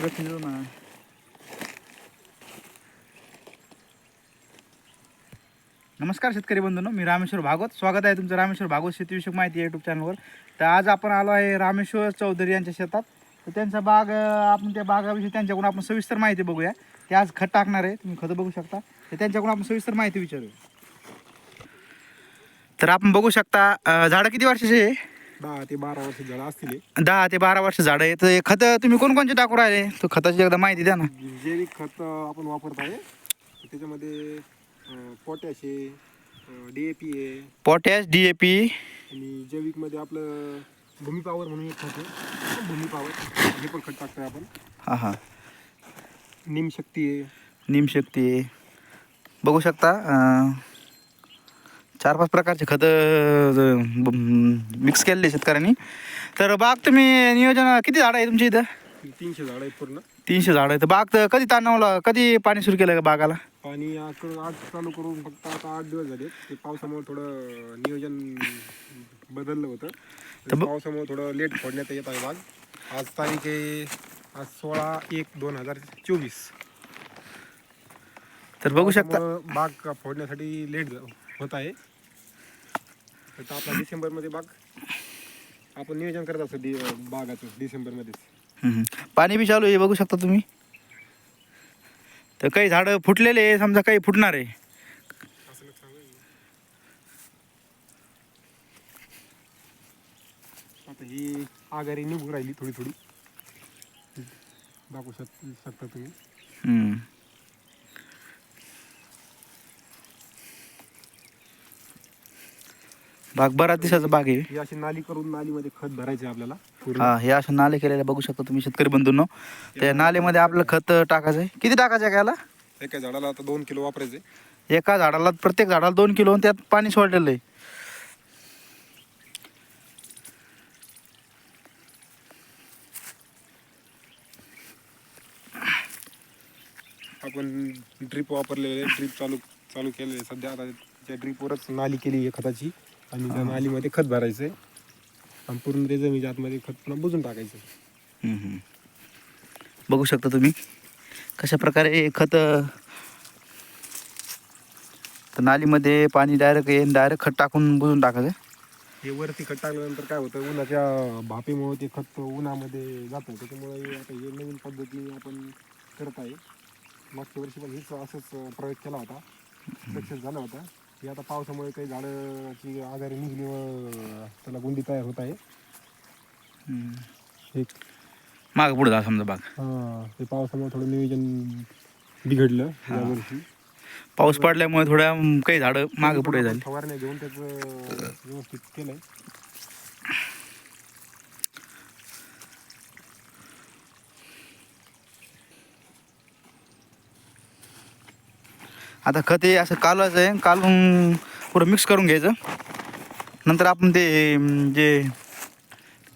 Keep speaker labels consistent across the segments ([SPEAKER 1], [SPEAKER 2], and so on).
[SPEAKER 1] प्रथिने म्हणा नमस्कार शेतकरी बंधूंनो मी रामेश्वर भागवत. स्वागत आहे तुमचं रामेश्वर भागवत शेतीविषयक माहिती यूट्यूब चॅनलवर तर आज आपण आलो आहे रामेश्वर चौधरी यांच्या शेतात. तर त्यांचा बाग आपण त्या बागाविषयी त्यांच्याकडून आपण सविस्तर माहिती बघूया. ते आज खत टाकणार आहे तुम्ही खतं बघू शकता. तर त्यांच्याकडून आपण सविस्तर माहिती विचारूया. तर आपण बघू शकता झाडं किती वर्षाचे आहे?
[SPEAKER 2] दहा ते बारा वर्ष झाडं असतील.
[SPEAKER 1] दहा ते बारा वर्ष झाडं आहे तर खतं तुम्ही कोणकोणचे टाकू राहिले? तर खताची एकदा माहिती द्या ना.
[SPEAKER 2] जैविक खत आपण वापरत आहे. त्याच्यामध्ये पोटॅश आहे डी ए पी आहे.
[SPEAKER 1] पोटॅश डी ए पी
[SPEAKER 2] आणि जैविकमध्ये आपलं भूमी पॉवर म्हणून एक खत आहे. भूमी पॉवर. हे पण खत टाकतोय आपण.
[SPEAKER 1] हां हां.
[SPEAKER 2] निमशक्ती आहे.
[SPEAKER 1] निमशक्ती आहे. बघू शकता अं, चार पाच प्रकारचे खतं मिक्स केलेले शेतकऱ्यांनी. तर बाग तुम्ही नियोजन किती झाडं आहे तुमच्या इथं?
[SPEAKER 2] तीनशे झाडं आहेत पूर्ण.
[SPEAKER 1] तीनशे झाडं आहे तर बाग तर कधी ताणवलं कधी पाणी सुरू केलं का बागाला?
[SPEAKER 2] पाणी आज चालू करून फक्त आता आठ दिवस झाले ते पावसामुळे थोडं नियोजन बदललं होतं.
[SPEAKER 1] तर
[SPEAKER 2] पावसामुळे थोडं लेट फोडण्यात येत आहे बाग. आज तारीख आहे आज सोळा एक दोन हजार चोवीस.
[SPEAKER 1] तर बघू शकता.
[SPEAKER 2] बाग फोडण्यासाठी लेट होत आहे. तर आपला डिसेंबरमध्ये बाग आपण नियोजन करत असतो डि बागाचं डिसेंबरमध्येच.
[SPEAKER 1] हम्म. पाणी बी चालू आहे बघू शकता तुम्ही. तर काही झाडं फुटलेले आहे समजा काही फुटणार आहे.
[SPEAKER 2] असं लक्ष सांगा आता ही आगारी निघून राहिली थोडी थोडी. दाखवू शक शकता तुम्ही.
[SPEAKER 1] हम्म. बाग बराच दिवसाचा बाग आहे.
[SPEAKER 2] ही अशी नाली करून नालीमध्ये खत भरायचे आपल्याला पूर्ण.
[SPEAKER 1] हा हे असे नाले केलेले बघू शकता तुम्ही शेतकरी बंधूंनो. त्या नालेमध्ये आपलं खत टाकायचं आहे. किती टाकायचं आहे याला
[SPEAKER 2] एका झाडाला आता दोन किलो वापरायचे.
[SPEAKER 1] एका झाडाला प्रत्येक झाडाला दोन किलो आणि त्यात पाणी सोडलेलं आहे.
[SPEAKER 2] आपण ड्रीप वापरलेले ड्रीप चालू चालू केलेले. सध्या आता त्या ड्रीपवरच नाली केली आहे खताची. आणि त्या नालीमध्ये खत भरायचं आहे आणि पूर्ण ते जमिनीच्या आतमध्ये खत पुन्हा बुजून टाकायचं.
[SPEAKER 1] हम्म. बघू शकता तुम्ही कशा प्रकारे खत तर नालीमध्ये पाणी डायरेक्ट येईन डायरेक्ट खत टाकून बुजून टाकायचं?
[SPEAKER 2] हे वरती खत टाकल्यानंतर काय होतं उन्हाच्या भापेमुळे ते खत उन्हामध्ये जातं. त्याच्यामुळे हे आता हे नवीन पद्धतीने आपण करत आहे. मागच्या वर्षी पण हेच असंच प्रयोग केला होता. सक्सेस झाला होता. हे आता पावसामुळे काही झाडाची आजारी निघली व त्याला गुंडी तयार होत आहे. हे
[SPEAKER 1] मागं पुढे जा समजा बाग.
[SPEAKER 2] हां ते पावसामुळे थोडं नियोजन बिघडलं या वर्षी
[SPEAKER 1] पाऊस पडल्यामुळे थोड्या काही झाडं मागं पुढे झाली.
[SPEAKER 2] फवारण्या घेऊन त्याचं व्यवस्थित केलंय.
[SPEAKER 1] आता खत हे असं कालवायचं आहे. कालून पुरं मिक्स करून घ्यायचं. नंतर आपण ते जे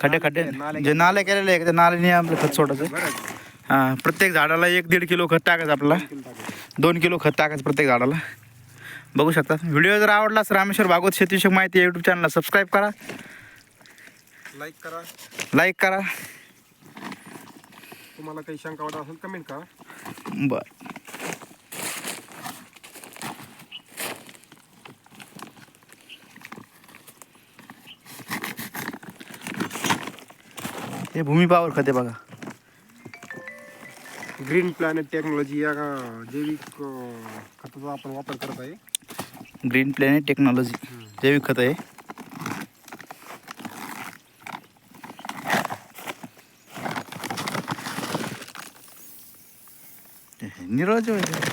[SPEAKER 1] खड्डे खड्डे
[SPEAKER 2] नाले-
[SPEAKER 1] जे नाले केलेले आहे त्या नाल्याने आपलं खत सोडायचं. हां प्रत्येक झाडाला एक दीड किलो खत टाकायचं आपल्याला. दोन किलो खत टाकायचं प्रत्येक झाडाला. बघू शकता. व्हिडिओ जर आवडलास रामेश्वर भागवत शेतीविषयक माहिती यूट्यूब चॅनलला सबस्क्राईब करा.
[SPEAKER 2] लाईक करा.
[SPEAKER 1] लाईक करा.
[SPEAKER 2] तुम्हाला काही शंका वाटत असेल कमेंट करा.
[SPEAKER 1] बर. हे भूमी पावर खते बघा.
[SPEAKER 2] ग्रीन प्लॅनेट टेक्नॉलॉजी या जैविक खताचा आपण वापर करत आहे.
[SPEAKER 1] ग्रीन प्लॅनेट टेक्नॉलॉजी जैविक खत आहे.
[SPEAKER 2] खत आहे.